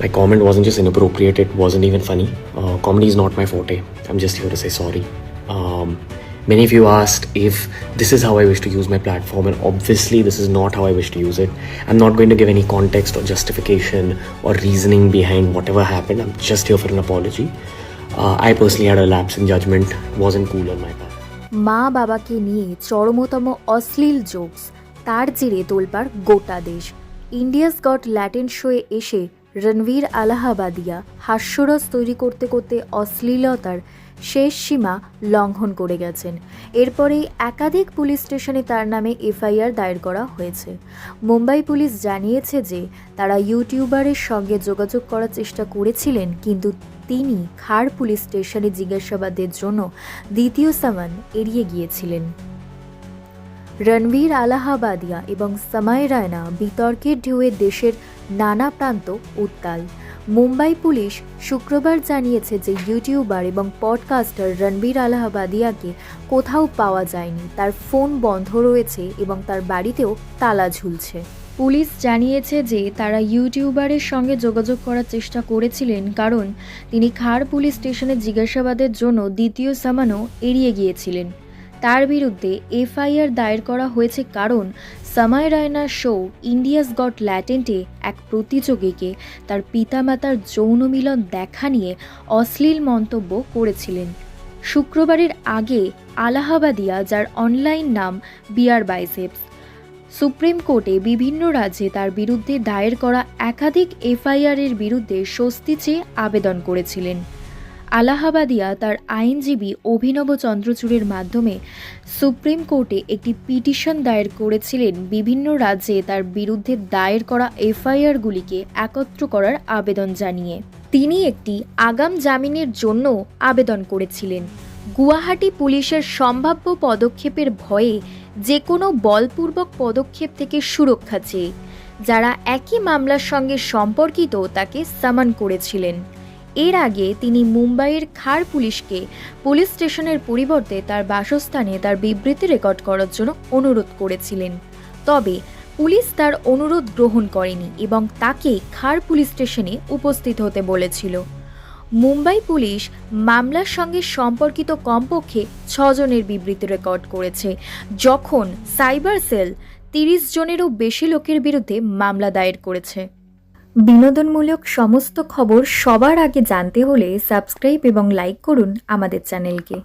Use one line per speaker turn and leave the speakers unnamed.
My comment wasn't just inappropriate, it wasn't even funny. Uh, comedy is not my forte. I'm just here to say sorry. Um, many of you asked if this is how I wish to use my platform, and obviously, this is not how I wish to use it. I'm not going to give any context or justification or reasoning behind whatever happened. I'm just here for an apology. Uh, I personally had a lapse in judgment, wasn't cool on my part.
মা বাবাকে নিয়ে চরমতম অশ্লীল jokes তার জেরে তোলপাড় গোটা দেশ India's goat Latin শোয়ে এসে রণবীর আলাহাবাদিয়া হাস্যরস তৈরি করতে করতে অশ্লীলতার শেষ সীমা লঙ্ঘন করে গেছেন। এরপরেই একাধিক পুলিশ স্টেশনে তার নামে এফআইআর দায়ের করা হয়েছে। মুম্বাই পুলিশ জানিয়েছে যে, তারা ইউটিউবারের সঙ্গে যোগাযোগ করার চেষ্টা করেছিলেন, কিন্তু তিনি খাড় পুলিশ স্টেশনে জিজ্ঞাসাবাদের জন্য দ্বিতীয় সামান এড়িয়ে গিয়েছিলেন। রণবীর আলাহাবাদিয়া এবং সামাই রায়না বিতর্কের ঢেউয়ে দেশের নানা প্রান্ত উত্তাল। মুম্বাই পুলিশ শুক্রবার জানিয়েছে যে ইউটিউবার এবং পডকাস্টার রণবীর আলাহাবাদিয়াকে কোথাও পাওয়া যায়নি। তার ফোন বন্ধ রয়েছে এবং তার বাড়িতেও তালা ঝুলছে। পুলিশ জানিয়েছে যে তারা ইউটিউবারের সঙ্গে যোগাযোগ করার চেষ্টা করেছিলেন কারণ তিনি খাড় পুলিশ স্টেশনে জিজ্ঞাসাবাদের জন্য দ্বিতীয় সামানও এড়িয়ে গিয়েছিলেন। তার বিরুদ্ধে এফআইআর দায়ের করা হয়েছে কারণ সামায় রায়নার শো ইন্ডিয়াস গট ল্যাটেন্টে এক প্রতিযোগীকে তার পিতামাতার যৌন মিলন দেখা নিয়ে অশ্লীল মন্তব্য করেছিলেন। শুক্রবারের আগে আলাহাবাদিয়া, যার অনলাইন নাম বিয়ার বাইসেপস। সুপ্রিম কোর্টে বিভিন্ন রাজ্যে তার বিরুদ্ধে দায়ের করা একাধিক এফআইআরের বিরুদ্ধে স্বস্তি চেয়ে আবেদন করেছিলেন। আলাহাবাদিয়া তার আইনজীবী অভিনব চন্দ্রচূড়ের মাধ্যমে সুপ্রিম কোর্টে একটি পিটিশন দায়ের করেছিলেন বিভিন্ন রাজ্যে তার বিরুদ্ধে দায়ের করা এফআইআরগুলিকে একত্র করার আবেদন জানিয়ে। তিনি একটি আগাম জামিনের জন্য আবেদন করেছিলেন। গুয়াহাটি পুলিশের সম্ভাব্য পদক্ষেপের ভয়ে যে কোনো বলপূর্বক পদক্ষেপ থেকে সুরক্ষা চেয়ে, যারা একই মামলার সঙ্গে সম্পর্কিত তাকে সামান করেছিলেন। এর আগে তিনি মুম্বাইয়ের খার পুলিশকে পুলিশ স্টেশনের পরিবর্তে তার বাসস্থানে তার বিবৃতি রেকর্ড করার জন্য অনুরোধ করেছিলেন। তবে পুলিশ তার অনুরোধ গ্রহণ করেনি এবং তাকে খার পুলিশ স্টেশনে উপস্থিত হতে বলেছিল। মুম্বাই পুলিশ মামলার সঙ্গে সম্পর্কিত কমপক্ষে ছজনের বিবৃতি রেকর্ড করেছে, যখন সাইবার সেল তিরিশ জনেরও বেশি লোকের বিরুদ্ধে মামলা দায়ের করেছে। বিনোদনমূলক সমস্ত খবর সবার আগে জানতে হলে সাবস্ক্রাইব এবং লাইক করুন আমাদের চ্যানেলকে।